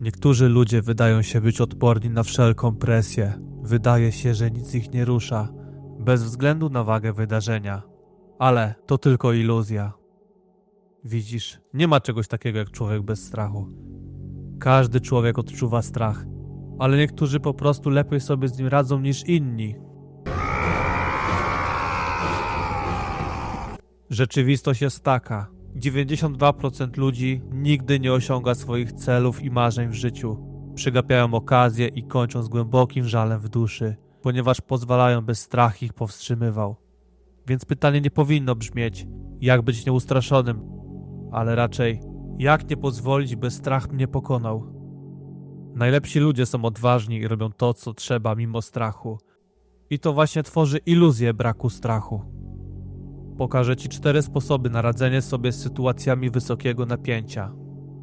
Niektórzy ludzie wydają się być odporni na wszelką presję. Wydaje się, że nic ich nie rusza, bez względu na wagę wydarzenia. Ale to tylko iluzja. Widzisz, nie ma czegoś takiego jak człowiek bez strachu. Każdy człowiek odczuwa strach, ale niektórzy po prostu lepiej sobie z nim radzą niż inni. Rzeczywistość jest taka: 92% ludzi nigdy nie osiąga swoich celów i marzeń w życiu. Przegapiają okazje i kończą z głębokim żalem w duszy, ponieważ pozwalają, by strach ich powstrzymywał. Więc pytanie nie powinno brzmieć, jak być nieustraszonym, ale raczej, jak nie pozwolić, by strach mnie pokonał. Najlepsi ludzie są odważni i robią to, co trzeba, mimo strachu. I to właśnie tworzy iluzję braku strachu. Pokażę Ci cztery sposoby na radzenie sobie z sytuacjami wysokiego napięcia.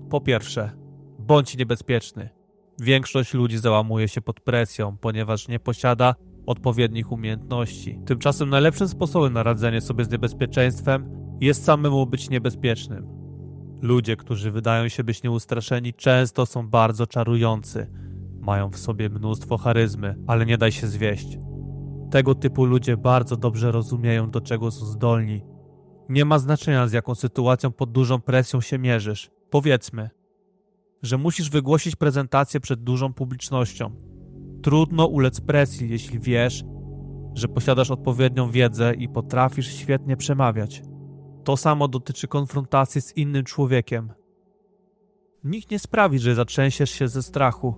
Po pierwsze, bądź niebezpieczny. Większość ludzi załamuje się pod presją, ponieważ nie posiada odpowiednich umiejętności. Tymczasem najlepszym sposobem na radzenie sobie z niebezpieczeństwem jest samemu być niebezpiecznym. Ludzie, którzy wydają się być nieustraszeni, często są bardzo czarujący. Mają w sobie mnóstwo charyzmy, ale nie daj się zwieść. Tego typu ludzie bardzo dobrze rozumieją, do czego są zdolni. Nie ma znaczenia, z jaką sytuacją pod dużą presją się mierzysz. Powiedzmy, że musisz wygłosić prezentację przed dużą publicznością. Trudno ulec presji, jeśli wiesz, że posiadasz odpowiednią wiedzę i potrafisz świetnie przemawiać. To samo dotyczy konfrontacji z innym człowiekiem. Nikt nie sprawi, że zatrzęsiesz się ze strachu,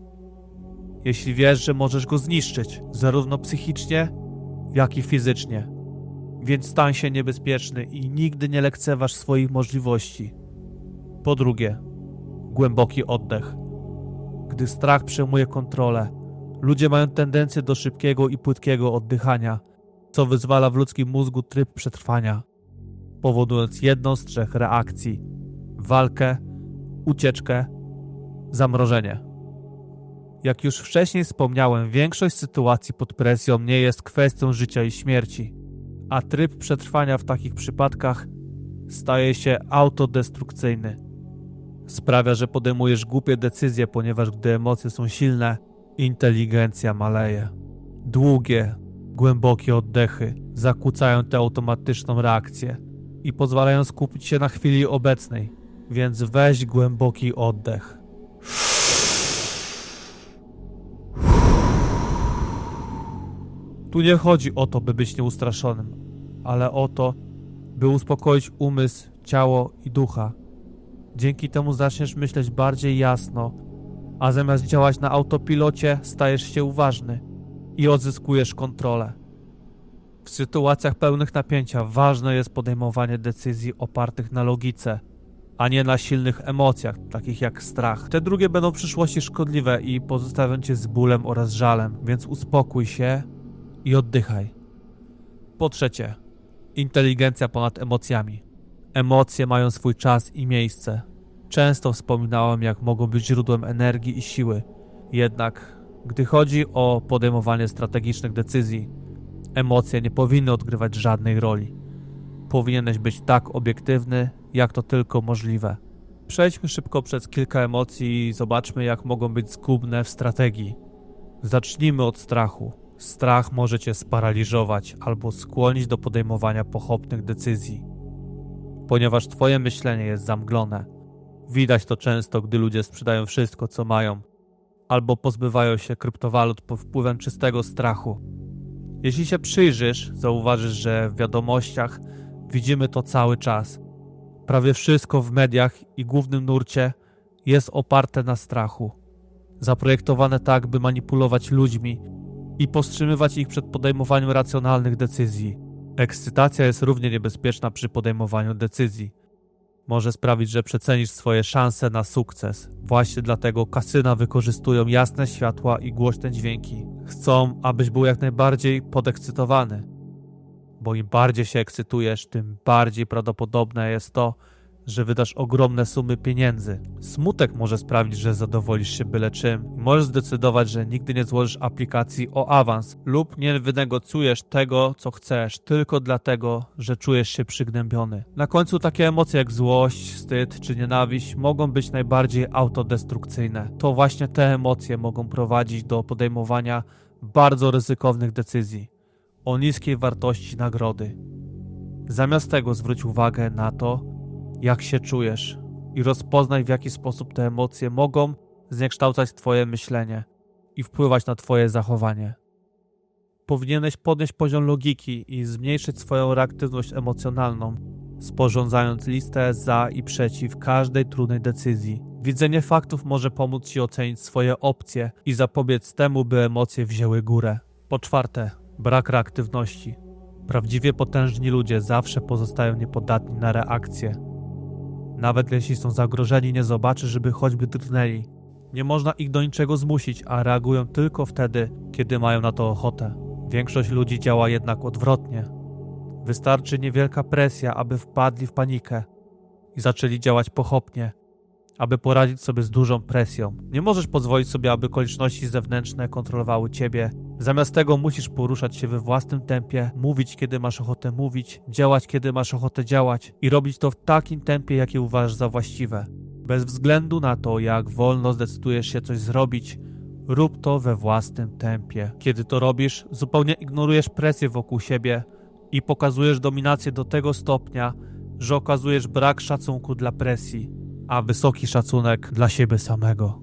jeśli wiesz, że możesz go zniszczyć, zarówno psychicznie, jak i fizycznie. Więc stań się niebezpieczny i nigdy nie lekceważ swoich możliwości. Po drugie, głęboki oddech. Gdy strach przejmuje kontrolę, ludzie mają tendencję do szybkiego i płytkiego oddychania, co wyzwala w ludzkim mózgu tryb przetrwania, powodując jedną z trzech reakcji: walkę, ucieczkę, zamrożenie. Jak już wcześniej wspomniałem, większość sytuacji pod presją nie jest kwestią życia i śmierci, a tryb przetrwania w takich przypadkach staje się autodestrukcyjny. Sprawia, że podejmujesz głupie decyzje, ponieważ gdy emocje są silne, inteligencja maleje. Długie, głębokie oddechy zakłócają tę automatyczną reakcję i pozwalają skupić się na chwili obecnej, więc weź głęboki oddech. Tu nie chodzi o to, by być nieustraszonym, ale o to, by uspokoić umysł, ciało i ducha. Dzięki temu zaczniesz myśleć bardziej jasno, a zamiast działać na autopilocie, stajesz się uważny i odzyskujesz kontrolę. W sytuacjach pełnych napięcia ważne jest podejmowanie decyzji opartych na logice, a nie na silnych emocjach, takich jak strach. Te drugie będą w przyszłości szkodliwe i pozostawią cię z bólem oraz żalem, więc uspokój się i oddychaj. Po trzecie, inteligencja ponad emocjami. Emocje mają swój czas i miejsce. Często wspominałem, jak mogą być źródłem energii i siły. Jednak, gdy chodzi o podejmowanie strategicznych decyzji, emocje nie powinny odgrywać żadnej roli. Powinieneś być tak obiektywny, jak to tylko możliwe. Przejdźmy szybko przez kilka emocji i zobaczmy, jak mogą być zgubne w strategii. Zacznijmy od strachu. Strach może cię sparaliżować albo skłonić do podejmowania pochopnych decyzji. Ponieważ twoje myślenie jest zamglone. Widać to często, gdy ludzie sprzedają wszystko, co mają, albo pozbywają się kryptowalut pod wpływem czystego strachu. Jeśli się przyjrzysz, zauważysz, że w wiadomościach widzimy to cały czas. Prawie wszystko w mediach i głównym nurcie jest oparte na strachu. Zaprojektowane tak, by manipulować ludźmi i powstrzymywać ich przed podejmowaniem racjonalnych decyzji. Ekscytacja jest równie niebezpieczna przy podejmowaniu decyzji. Może sprawić, że przecenisz swoje szanse na sukces. Właśnie dlatego kasyna wykorzystują jasne światła i głośne dźwięki. Chcą, abyś był jak najbardziej podekscytowany. Bo im bardziej się ekscytujesz, tym bardziej prawdopodobne jest to, że wydasz ogromne sumy pieniędzy. Smutek może sprawić, że zadowolisz się byle czym. Możesz zdecydować, że nigdy nie złożysz aplikacji o awans lub nie wynegocjujesz tego, co chcesz, tylko dlatego, że czujesz się przygnębiony. Na końcu takie emocje jak złość, wstyd czy nienawiść mogą być najbardziej autodestrukcyjne. To właśnie te emocje mogą prowadzić do podejmowania bardzo ryzykownych decyzji o niskiej wartości nagrody. Zamiast tego zwróć uwagę na to, jak się czujesz i rozpoznaj, w jaki sposób te emocje mogą zniekształcać Twoje myślenie i wpływać na Twoje zachowanie. Powinieneś podnieść poziom logiki i zmniejszyć swoją reaktywność emocjonalną, sporządzając listę za i przeciw każdej trudnej decyzji. Widzenie faktów może pomóc Ci ocenić swoje opcje i zapobiec temu, by emocje wzięły górę. Po czwarte, brak reaktywności. Prawdziwie potężni ludzie zawsze pozostają niepodatni na reakcje. Nawet jeśli są zagrożeni, nie zobaczy, żeby choćby drgnęli. Nie można ich do niczego zmusić, a reagują tylko wtedy, kiedy mają na to ochotę. Większość ludzi działa jednak odwrotnie. Wystarczy niewielka presja, aby wpadli w panikę i zaczęli działać pochopnie, aby poradzić sobie z dużą presją. Nie możesz pozwolić sobie, aby okoliczności zewnętrzne kontrolowały ciebie. Zamiast tego musisz poruszać się we własnym tempie, mówić kiedy masz ochotę mówić, działać kiedy masz ochotę działać i robić to w takim tempie, jakie uważasz za właściwe. Bez względu na to, jak wolno zdecydujesz się coś zrobić, rób to we własnym tempie. Kiedy to robisz, zupełnie ignorujesz presję wokół siebie i pokazujesz dominację do tego stopnia, że okazujesz brak szacunku dla presji, a wysoki szacunek dla siebie samego.